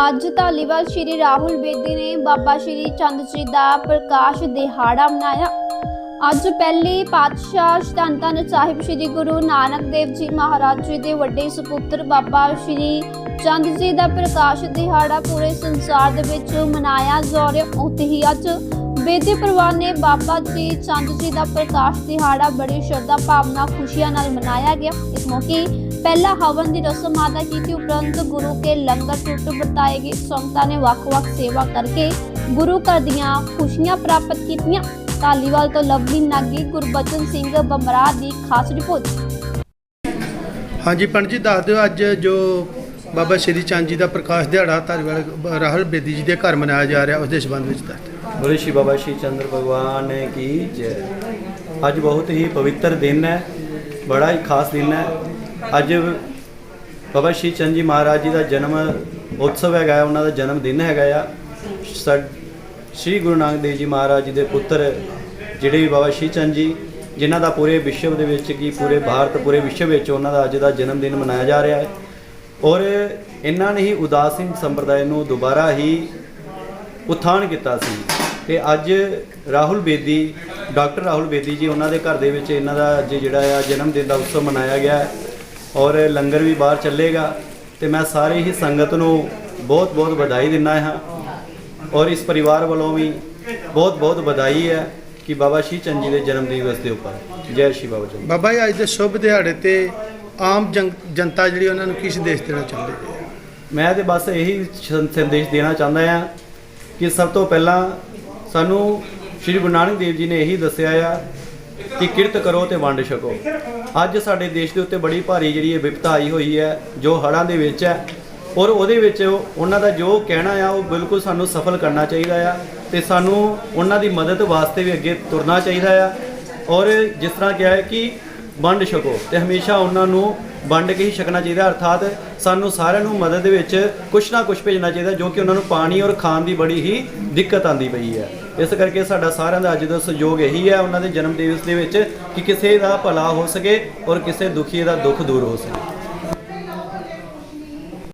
ਅੱਜ ਧਾਲੀਵਾਲ ਸ਼੍ਰੀ ਰਾਹੁਲ ਬੇਦੀ ਨੇ ਬਾਬਾ ਸ਼੍ਰੀ ਚੰਦ ਜੀ ਦਾ ਪ੍ਰਕਾਸ਼ ਦਿਹਾੜਾ ਮਨਾਇਆ। ਅੱਜ ਪਹਿਲੀ ਪਾਤਸ਼ਾਹ ਧੰਨ ਧੰਨ ਸਾਹਿਬ ਸ਼੍ਰੀ ਗੁਰੂ ਨਾਨਕ ਦੇਵ ਜੀ ਮਹਾਰਾਜ ਜੀ ਦੇ ਵੱਡੇ ਸੁਪੁੱਤਰ ਬਾਬਾ ਸ਼੍ਰੀ ਚੰਦ ਜੀ ਦਾ ਪ੍ਰਕਾਸ਼ ਦਿਹਾੜਾ ਪੂਰੇ ਸੰਸਾਰ ਦੇ ਵਿੱਚ ਮਨਾਇਆ ਜਾ ਰਿਹਾ ਉੱਥੇ ਹੀ ਅੱਜ ਬੇਦੀ ਪਰਿਵਾਰ ਨੇ ਬਾਬਾ ਜੀ ਚੰਦ ਜੀ ਦਾ ਪ੍ਰਕਾਸ਼ ਦਿਹਾੜਾ ਬੜੀ ਸ਼ਰਧਾ ਭਾਵਨਾ ਖੁਸ਼ੀਆਂ ਨਾਲ ਮਨਾਇਆ ਗਿਆ। ਇਸ ਮੌਕੇ ਪਹਿਲਾ ਹਵਨ ਦੀ ਰਸਮ ਆਦਾ ਕੀਤੀ ਉਪਰੰਤ ਗੁਰੂ ਕੇ ਲੰਗਰ ਟੁੱਟ ਵਰਤਾਏ ਗਏ। ਸੰਗਤਾਂ ਨੇ ਵੱਖ-ਵੱਖ ਸੇਵਾ ਕਰਕੇ ਗੁਰੂ ਘਰ ਦੀਆਂ ਖੁਸ਼ੀਆਂ ਪ੍ਰਾਪਤ ਕੀਤੀਆਂ। ਧਾਲੀਵਾਲ ਤੋਂ ਲਵਲੀ ਨਾਗੀ ਗੁਰਬਚਨ ਸਿੰਘ ਬਮਰਾ ਦੀ ਖਾਸ ਰਿਪੋਰਟ। ਹਾਂਜੀ ਪੰਡਤ ਦੱਸ ਦਿਓ ਅੱਜ ਜੋ ਬਾਬਾ ਸ਼੍ਰੀ ਚੰਦ ਜੀ ਦਾ ਪ੍ਰਕਾਸ਼ ਦਿਹਾੜਾ ਧਾਲੀਵਾਲ ਰਾਹੁਲ ਬੇਦੀ ਜੀ ਦੇ ਘਰ ਮਨਾਇਆ ਜਾ ਰਿਹਾ ਉਸ ਦੇ ਸਬੰਧ ਵਿੱਚ ਦੱਸ ਦਿਓ। ਬੋਲੇ ਸ਼੍ਰੀ ਬਾਬਾ ਸ਼੍ਰੀ ਚੰਦਰ ਭਗਵਾਨ ਕੀ ਜੈ। ਅੱਜ ਬਹੁਤ ਹੀ ਪਵਿੱਤਰ ਦਿਨ ਹੈ ਬੜਾ ਹੀ ਖਾਸ ਦਿਨ ਹੈ। ਅੱਜ ਬਾਬਾ ਸ਼੍ਰੀ ਚੰਦ ਜੀ ਮਹਾਰਾਜ ਜੀ ਦਾ ਜਨਮ ਉਤਸਵ ਹੈਗਾ ਉਹਨਾਂ ਦਾ ਜਨਮ ਦਿਨ ਹੈਗਾ ਆ। ਸਾ- ਸ਼੍ਰੀ ਗੁਰੂ ਨਾਨਕ ਦੇਵ ਜੀ ਮਹਾਰਾਜ ਜੀ ਦੇ ਪੁੱਤਰ ਜਿਹੜੇ ਬਾਬਾ ਸ਼੍ਰੀ ਚੰਦ ਜੀ, ਜਿਨ੍ਹਾਂ ਦਾ ਪੂਰੇ ਵਿਸ਼ਵ ਦੇ ਵਿੱਚ ਕੀ ਪੂਰੇ ਭਾਰਤ, ਪੂਰੇ ਵਿਸ਼ਵ ਵਿੱਚ ਉਹਨਾਂ ਦਾ ਅੱਜ ਦਾ ਜਨਮ ਦਿਨ ਮਨਾਇਆ ਜਾ ਰਿਹਾ ਹੈ। ਔਰ ਇਹਨਾਂ ਨੇ ਹੀ ਉਦਾਸੀਨ ਸੰਪਰਦਾਇ ਨੂੰ ਦੁਬਾਰਾ ਹੀ ਉਥਾਨ ਕੀਤਾ ਸੀ। ਤੇ ਅੱਜ ਰਾਹੁਲ ਬੇਦੀ, ਡਾਕਟਰ ਰਾਹੁਲ ਬੇਦੀ ਜੀ ਉਹਨਾਂ ਦੇ ਘਰ ਦੇ ਵਿੱਚ ਇਹਨਾਂ ਦਾ ਅੱਜ ਜਿਹੜਾ ਆ ਜਨਮ ਦਿਨ ਦਾ ਉਤਸਵ ਮਨਾਇਆ ਗਿਆ ਹੈ। ਔਰ ਲੰਗਰ ਵੀ ਬਾਹਰ ਚੱਲੇਗਾ ਤੇ ਮੈਂ ਸਾਰੇ ਹੀ ਸੰਗਤ ਨੂੰ ਬਹੁਤ ਬਹੁਤ ਵਧਾਈ ਦਿੰਦਾ ਹਾਂ। ਔਰ ਇਸ ਪਰਿਵਾਰ ਵੱਲੋਂ ਵੀ ਬਹੁਤ ਬਹੁਤ ਵਧਾਈ ਹੈ ਕਿ ਬਾਬਾ ਸ਼੍ਰੀ ਚੰਦ ਜੀ ਦੇ ਜਨਮ ਦਿਵਸ ਦੇ ਉੱਪਰ। ਜੈ ਸ਼੍ਰੀ ਬਾਬਾ ਚੰਦ। ਬਾਬਾ ਜੀ ਅੱਜ ਦੇ ਸ਼ੁਭ ਦਿਹਾੜੇ ਤੇ ਆਮ ਜਨ- ਜਨਤਾ ਜਿਹੜੀ ਉਹਨਾਂ ਨੂੰ ਕੀ ਸੰਦੇਸ਼ ਦੇਣਾ ਚਾਹੁੰਦੇ ਜੀ ਮੈਂ ਤੇ ਬਸ ਇਹੀ ਸੰਦੇਸ਼ ਦੇਣਾ ਚਾਹੁੰਦਾ ਹਾਂ ਕਿ ਸਭ ਤੋਂ ਪਹਿਲਾਂ ਸਾਨੂੰ ਸ਼੍ਰੀ ਗੁਰੂ ਨਾਨਕ ਦੇਵ ਜੀ ਨੇ ਇਹੀ ਦੱਸਿਆ ਆ ਕਿ ਕਿਰਤ ਕਰੋ ਤੇ ਵੰਡ ਛਕੋ। ਅੱਜ ਸਾਡੇ ਦੇਸ਼ ਦੇ ਉੱਤੇ ਬੜੀ ਭਾਰੀ ਜਿਹੜੀ ਇਹ ਵਿਪਤਾ ਆਈ ਹੋਈ ਹੈ, ਜੋ ਹੜ੍ਹਾਂ ਦੇ ਵਿੱਚ ਹੈ, ਔਰ ਉਹਦੇ ਵਿੱਚ ਉਹਨਾਂ ਦਾ ਜੋ ਕਹਿਣਾ ਆ, ਉਹ ਬਿਲਕੁਲ ਸਾਨੂੰ ਸਫਲ ਕਰਨਾ ਚਾਹੀਦਾ ਆ ਤੇ ਸਾਨੂੰ ਉਹਨਾਂ ਦੀ ਮਦਦ ਵਾਸਤੇ ਵੀ ਅੱਗੇ ਤੁਰਨਾ ਚਾਹੀਦਾ ਆ। ਔਰ ਜਿਸ ਤਰ੍ਹਾਂ ਕਿਹਾ ਹੈ ਕਿ ਵੰਡ ਛਕੋ ਤੇ ਹਮੇਸ਼ਾ ਉਹਨਾਂ ਨੂੰ ਵੰਡ ਕੇ ਹੀ ਛਕਣਾ ਚਾਹੀਦਾ, ਅਰਥਾਤ ਸਾਨੂੰ ਸਾਰਿਆਂ ਨੂੰ ਮਦਦ ਦੇ ਵਿੱਚ ਕੁਛ ਨਾ ਕੁਛ ਭੇਜਣਾ ਚਾਹੀਦਾ, ਜੋ ਕਿ ਉਹਨਾਂ ਨੂੰ ਪਾਣੀ ਔਰ ਖਾਣ ਦੀ ਬੜੀ ਹੀ ਦਿੱਕਤ ਆਂਦੀ ਪਈ ਹੈ। ਇਸ ਕਰਕੇ ਸਾਡਾ ਸਾਰਿਆਂ ਦਾ ਅੱਜ ਦਾ ਸਹਿਯੋਗ ਇਹੀ ਹੈ ਉਹਨਾਂ ਦੇ ਜਨਮ ਦਿਵਸ ਦੇ ਵਿੱਚ ਕਿ ਕਿਸੇ ਦਾ ਭਲਾ ਹੋ ਸਕੇ ਔਰ ਕਿਸੇ ਦੁਖੀ ਦਾ ਦੁੱਖ ਦੂਰ ਹੋ ਸਕੇ।